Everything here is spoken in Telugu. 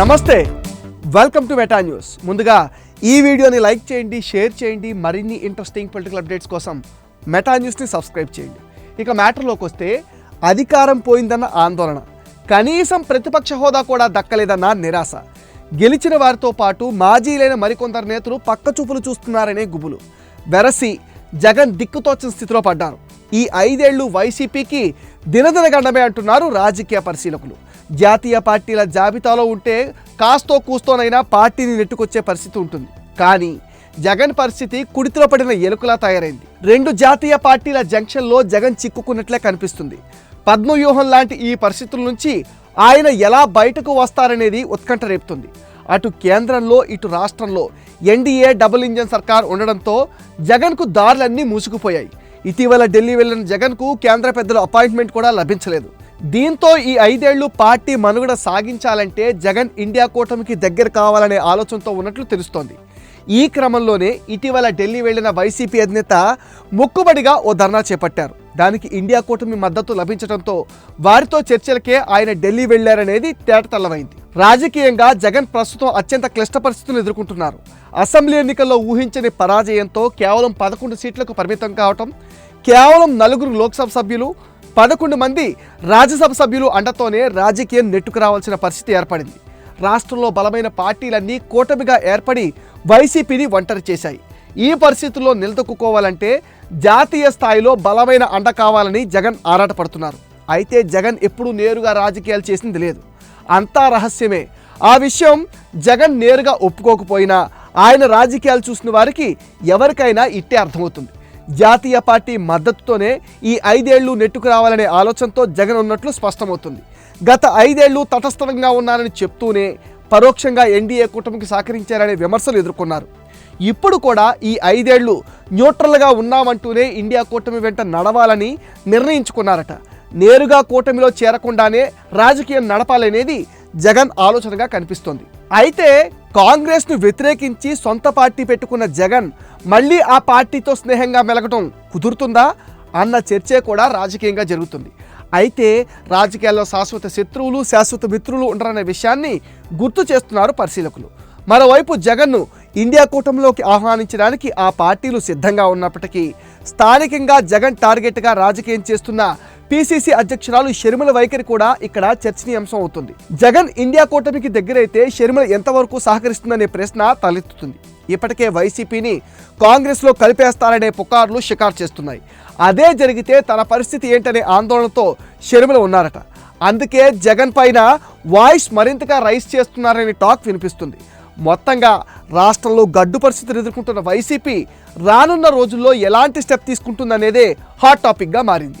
నమస్తే. వెల్కమ్ టు మెటా న్యూస్ ముందుగా ఈ వీడియోని లైక్ చేయండి షేర్ చేయండి మరిన్ని ఇంట్రెస్టింగ్ పొలిటికల్ అప్డేట్స్ కోసం మెటా న్యూస్ని సబ్స్క్రైబ్ చేయండి. ఇక మ్యాటర్లోకి వస్తే అధికారం పోయిందన్న ఆందోళన. కనీసం ప్రతిపక్ష హోదా కూడా దక్కలేదన్న నిరాశ. గెలిచిన వారితో పాటు మాజీలైన మరికొందరు నేతలు పక్క చూపులు చూస్తున్నారనే గుబులు. వెరసి జగన్ దిక్కుతోచిన స్థితిలో పడ్డారు. ఈ ఐదేళ్ళు వైసీపీకి దినదిన గండమే అంటున్నారు రాజకీయ పరిశీలకులు. జాతీయ పార్టీల జాబితాలో ఉంటే కాస్తో కూస్తోనైనా పార్టీని నెట్టుకొచ్చే పరిస్థితి ఉంటుంది. కానీ జగన్ పరిస్థితి కుడితిలో పడిన ఎలుకలా తయారైంది. రెండు జాతీయ పార్టీల జంక్షన్లో జగన్ చిక్కుకున్నట్లే కనిపిస్తుంది. పద్మవ్యూహం లాంటి ఈ పరిస్థితుల నుంచి ఆయన ఎలా బయటకు వస్తారనేది ఉత్కంఠ రేపుతుంది. అటు కేంద్రంలో ఇటు రాష్ట్రంలో ఎన్డీఏ డబుల్ ఇంజన్ సర్కార్ ఉండడంతో జగన్కు దారులన్నీ మూసుకుపోయాయి. ఇటీవల ఢిల్లీ వెళ్ళిన జగన్కు కేంద్ర పెద్దల అపాయింట్మెంట్ కూడా లభించలేదు. దీంతో ఈ ఐదేళ్ళు పార్టీ మనుగడ సాగించాలంటే జగన్ ఇండియా కూటమికి దగ్గర కావాలనే ఆలోచనతో ఉన్నట్లు తెలుస్తోంది. ఈ క్రమంలోనే ఇటీవల ఢిల్లీ వెళ్ళిన వైసీపీ అధినేత మొక్కుబడిగా ఓ ధర్నా చేపట్టారు. దానికి ఇండియా కూటమి మద్దతు లభించడంతో వారితో చర్చలకే ఆయన ఢిల్లీ వెళ్ళారనేది తేటతల్లమైంది రాజకీయంగా జగన్ ప్రస్తుతం అత్యంత క్లిష్ట పరిస్థితులు ఎదుర్కొంటున్నారు. అసెంబ్లీ ఎన్నికల్లో ఊహించని పరాజయంతో కేవలం పదకొండు సీట్లకు పరిమితం కావటం కేవలం నలుగురు లోక్సభ సభ్యులు పదకొండు మంది రాజ్యసభ సభ్యులు అండతోనే రాజకీయం నెట్టుకు రావాల్సిన పరిస్థితి ఏర్పడింది. రాష్ట్రంలో బలమైన పార్టీలన్నీ కూటమిగా ఏర్పడి వైసీపీని ఒంటరి చేశాయి. ఈ పరిస్థితుల్లో నిలదొక్కుకోవాలంటే జాతీయ స్థాయిలో బలమైన అండ కావాలని జగన్ ఆరాటపడుతున్నారు. అయితే జగన్ ఎప్పుడూ నేరుగా రాజకీయాలు చేసింది లేదు. అంతా రహస్యమే. ఆ విషయం జగన్ నేరుగా ఒప్పుకోకపోయినా ఆయన రాజకీయాలు చూసిన వారికి ఎవరికైనా ఇట్టే అర్థమవుతుంది. జాతీయ పార్టీ మద్దతుతోనే ఈ ఐదేళ్ళు నెట్టుకు రావాలనే ఆలోచనతో జగన్ ఉన్నట్లు స్పష్టమవుతుంది. గత ఐదేళ్ళు తటస్థంగా ఉన్నారని చెప్తూనే పరోక్షంగా ఎన్డీఏ కూటమికి సహకరించారనే విమర్శలు ఎదుర్కొన్నారు. ఇప్పుడు కూడా ఈ ఐదేళ్ళు న్యూట్రల్గా ఉన్నామంటూనే ఇండియా కూటమి వెంట నడవాలని నిర్ణయించుకున్నారట. నేరుగా కూటమిలో చేరకుండానే రాజకీయం నడపాలనేది జగన్ ఆలోచనగా కనిపిస్తోంది. అయితే కాంగ్రెస్ను వ్యతిరేకించి సొంత పార్టీ పెట్టుకున్న జగన్ మళ్ళీ ఆ పార్టీతో స్నేహంగా మెలగటం కుదురుతుందా అన్న చర్చే కూడా రాజకీయంగా జరుగుతుంది. అయితే రాజకీయాల్లో శాశ్వత శత్రువులు శాశ్వత మిత్రులు ఉండరనే విషయాన్ని గుర్తు చేస్తున్నారు పరిశీలకులు. మరోవైపు జగన్ను ఇండియా కూటమిలోకి ఆహ్వానించడానికి ఆ పార్టీలు సిద్ధంగా ఉన్నప్పటికీ స్థానికంగా జగన్ టార్గెట్గా రాజకీయం చేస్తున్న పిసిసి అధ్యక్షురాలు షర్మిల వైఖరి కూడా ఇక్కడ చర్చనీయాంశం అవుతుంది. జగన్ ఇండియా కూటమికి దగ్గరైతే షర్మిల ఎంతవరకు సహకరిస్తుందనే ప్రశ్న తలెత్తుతుంది. ఇప్పటికే వైసీపీని కాంగ్రెస్లో కలిపేస్తారనే పుకార్లు షికారు చేస్తున్నాయి. అదే జరిగితే తన పరిస్థితి ఏంటనే ఆందోళనతో షర్మిల ఉన్నారట. అందుకే జగన్ పైన వాయిస్ మరింతగా రైస్ చేస్తున్నారనే టాక్ వినిపిస్తుంది. మొత్తంగా రాష్ట్రంలో గడ్డు పరిస్థితులు ఎదుర్కొంటున్న వైసీపీ రానున్న రోజుల్లో ఎలాంటి స్టెప్ తీసుకుంటుందనేదే హాట్ టాపిక్గా మారింది.